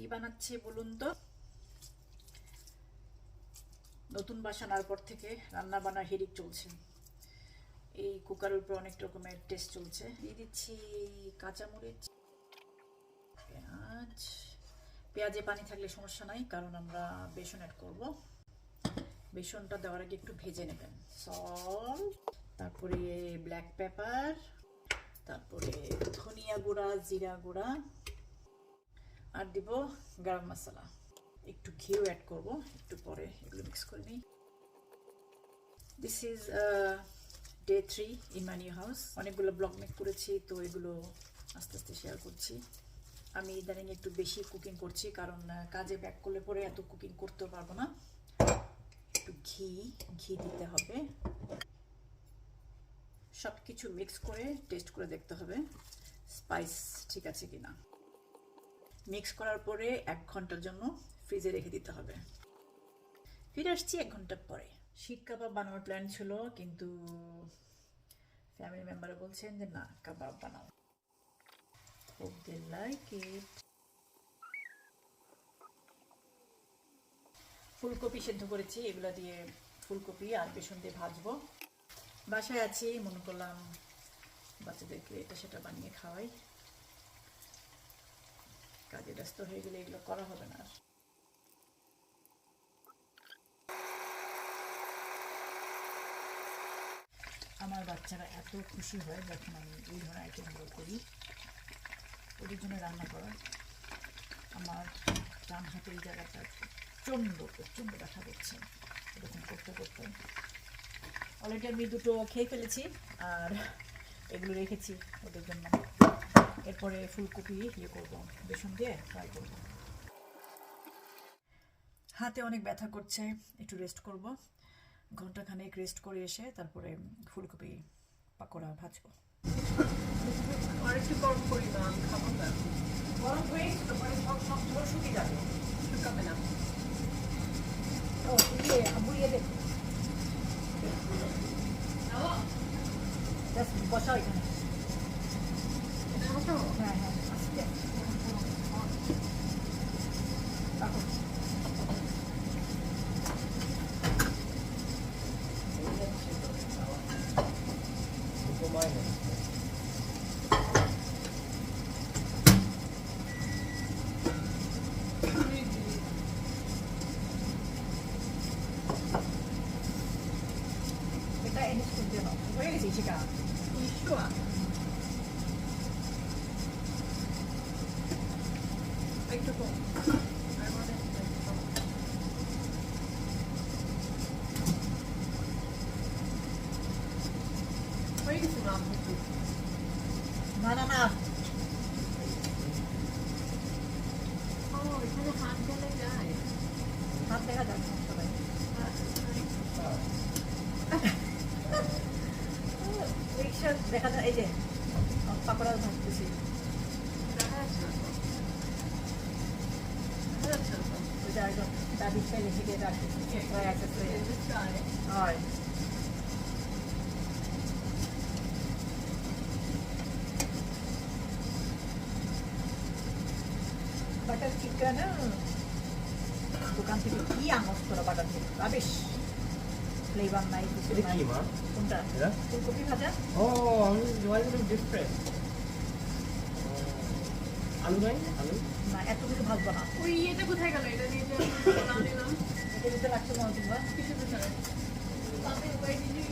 কি বানাচ্ছে বলুন তো? নতুন বাসা আনার পর থেকে রান্না বান্নার হিরিক চলছে। এই কুকারের উপর অনেক রকমের টেস্ট চলছে। দিয়ে দিচ্ছি কাঁচামরিচ, পেঁয়াজ। পেঁয়াজে পানি থাকলে সমস্যা নাই, কারণ আমরা বেসন অ্যাড করব। বেসনটা দেওয়ার আগে একটু ভেজে নেবেন। সল্ট তারপরে ব্ল্যাক পেপার তারপরে ধনিয়া গুঁড়া, জিরা গুঁড়া। আর দিব গরম মশলা। একটু ঘিও অ্যাড করব, একটু পরে এগুলো মিক্স করে নিই। This is day three new house অনেকগুলো ব্লগ মেক করেছি, তো এগুলো আস্তে আস্তে শেয়ার করছি। আমি ইদানিং একটু বেশি কুকিং করছি, কারণ কাজে ব্যাক করলে পরে এত কুকিং করতে পারব না। একটু ঘি ঘি দিতে হবে। সব কিছু মিক্স করে টেস্ট করে দেখতে হবে। স্পাইস ঠিক আছে কিনা। মিক্স করার পরে এক ঘণ্টার জন্য ফ্রিজে রেখে দিতে হবে। ফিরে আসছি এক ঘণ্টা পরে। শিক কাবাব বানানোর প্ল্যান ছিল, কিন্তু ফ্যামিলি মেম্বার বলছেন যে, না, কাবাব বানাও। ফুলকপি সেদ্ধ করেছি, এগুলা দিয়ে ফুলকপি আর বেসন দিয়ে ভাজবো। বাসায় আছি, মনে করলাম বাচ্চাদেরকে এটা সেটা বানিয়ে খাওয়াই। কাজে ব্যস্ত হয়ে গেলে এগুলো করা হবে না। আর আমার বাচ্চারা এত খুশি হয় যখন আমি এই ধরনের আইটেমগুলো করি। ওদের জন্য রান্না করা। আমার ডান হাতের এই জায়গাটা প্রচণ্ড প্রচণ্ড ব্যথা করছে। এরকম করতে করতে। অলরেডি আমি দুটো খেয়ে ফেলেছি। আর এগুলো রেখেছি ওদের জন্য। এরপরে ফুলকপি ইয়ে করব, বেসন দিয়ে ফ্রাই করব। হাতে অনেক ব্যথা করছে, একটু রেস্ট করব। ঘন্টাখানেক রেস্ট করে এসে তারপরে ফুলকপি পাকোড়া ভাজবো। আরেকটু গরম করি না খাব না। গরম হয়ে সব সব শুকিয়ে যাবে, শুকাবে না ও ইয়ে আবু ইয়ে দেখ জাস্ট বসাও এখানে হ্যাঁ হ্যাঁ আস্তে রাখো এটা এনে শুনতে দাও হয়ে গেছে চিকা Sure. একটু কম আর মনে হচ্ছে একটু কম। হয়ে গেছে না আপনি একটু না না না ও এখানে হাত গেলে যায় হাত দেখা যাক সমস্যা নাই রিক্সা দেখা যায় এই যে পাকোড়া ভাজতেছি। দাদি প্রায় একটা হয়ে। হয়। বাটার চিকেন দোকান থেকে কি আনন্দ করা বাটার চিকেন? রাবিশ ফ্লেভার নাই কিছু নাই কি মা? কোনটা? এটা? ফুলকপি ভাজা? ও আমি ওয়াই গুলো ডিফারেন্ট আলু নাই? আলু? না এত কিছু ভাজবো না। ওই ইয়েটা কোথায় গেল? এটা দিয়ে যে না এটা দিতে লাগছে তোমরা কিছু ভিতরে আপনি ওই দিদি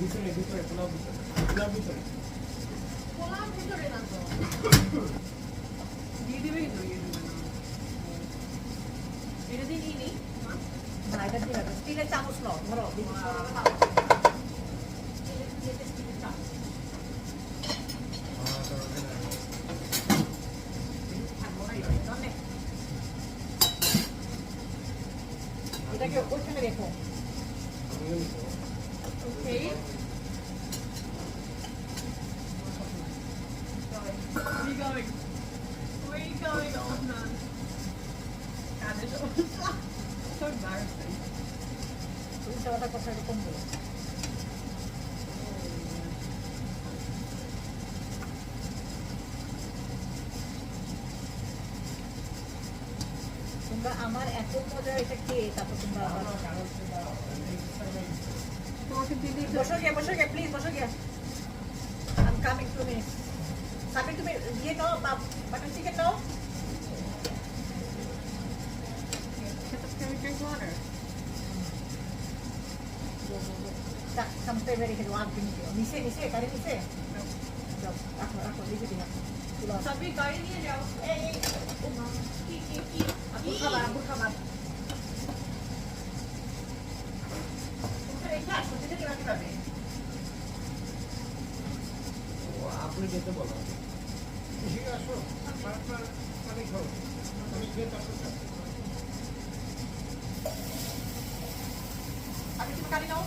ভিতরে ভিতরে পোলাও ভিতরে। পোলাও ভিতরে। পোলার ভিতরে না তো। দিয়ে দিবে কিন্তু দেবে না। এটা দিয়ে নিই নি মা? না? এটা দিয়ে রাখো স্টিলের চামচ নাও ধরো দেখি সরো না। স্টিলের- উল্টা কথা এরকম বলো তোমরা আমার এত মজা এটা খেয়ে তারপর তোমরা আবার তোমাকে দিদি বসো গিয়ে বসো গিয়ে প্লিজ বসো গিয়ে। I'm coming to me coming to me ইয়ে নাও বাটার চিকেন নাও। We drink water? নিচে যাও রাখো রাখো লিখে দিলাম তুলো সবই গাড়ি নিয়ে যাও এই এই ও মা কি কি কি আবু খাবার আবু খাবার এই ক্লাস করতে যেতে বাকি পাবে ও, আপনি যেতে বলো আসো আমি খেয়ে কাটি নাও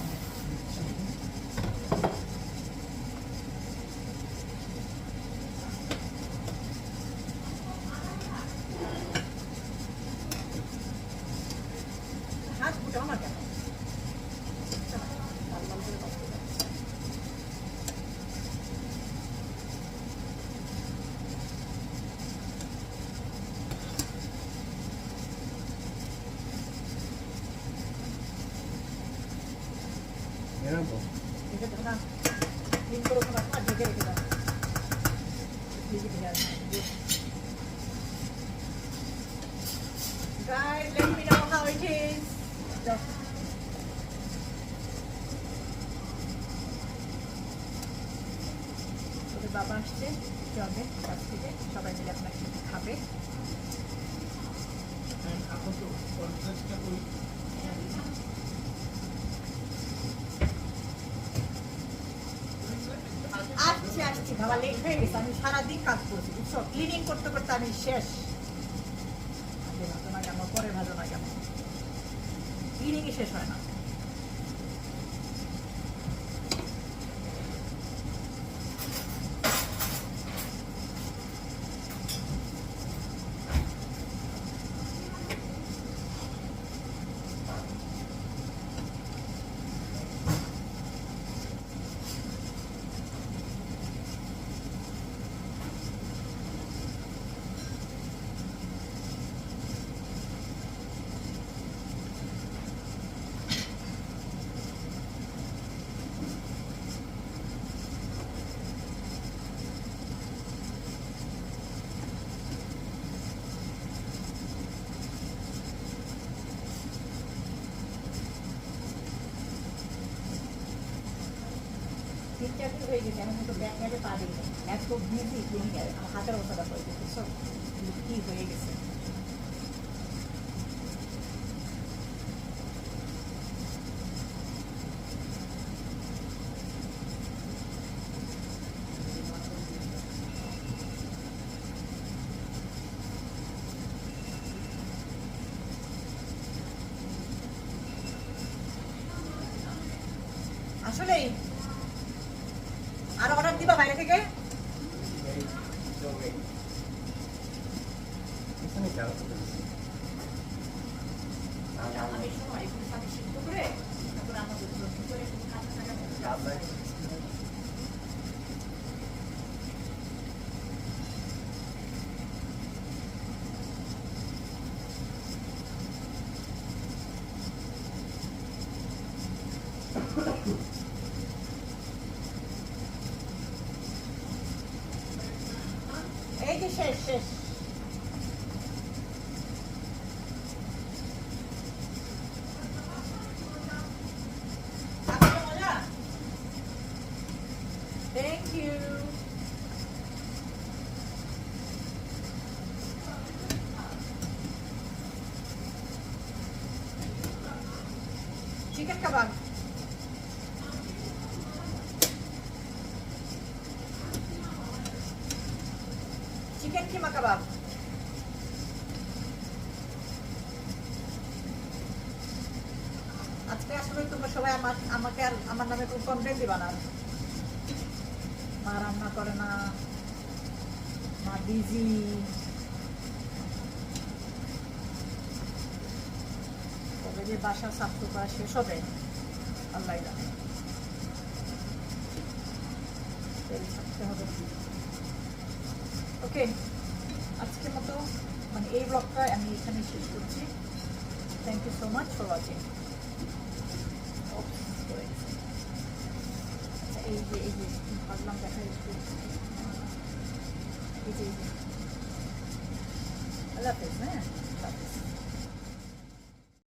বাবা আসছে কাছ থেকে, সবাই মিলে আপনার একসাথে খাবে। আসছি আসছি। বাবা, লেট হয়ে গেছে, আমি সারাদিন কাজ করেছি, বুঝছ? ক্লিনিং করতে করতে আমি শেষ আগে ভালো না কেন পরে ভালো না কেন ক্লিনিংই শেষ দিন হয়ে গেছে আমি কিন্তু ব্যাগ মেরে পা দিই এত বিজি এর আমার হাতের অবস্থাটা হয়ে গেছে। সব কি হয়ে গেছে? আসলেই আর অর্ডার দিবা বাইরে থেকে? আমি সাথে করে তারপরে আমাদের রসুন করে একটু কাঁচা টাকা আল্লাহ এই যে শেষ শেষ আপনার মজা thank you chicken kebab chicken keema kebab আজকে আসলে তোমরা সবাই আমার আমাকে আর আমার নামে কোনো কমপ্লেন দিবা না। মা রান্না করে না। মা বিজি তবে যে বাসা সাফ করা শেষ হবে, আল্লাহ তেল ছাড়তে হবে। ওকে আজকের মতো মানে এই ব্লগটা আমি এখানে শেষ করছি। Thank you so much for watching এই যে এই যে, ভাবলাম দেখা যাচ্ছে এই যে আল্লাহ হাফেজ হ্যাঁ? আল্লাহ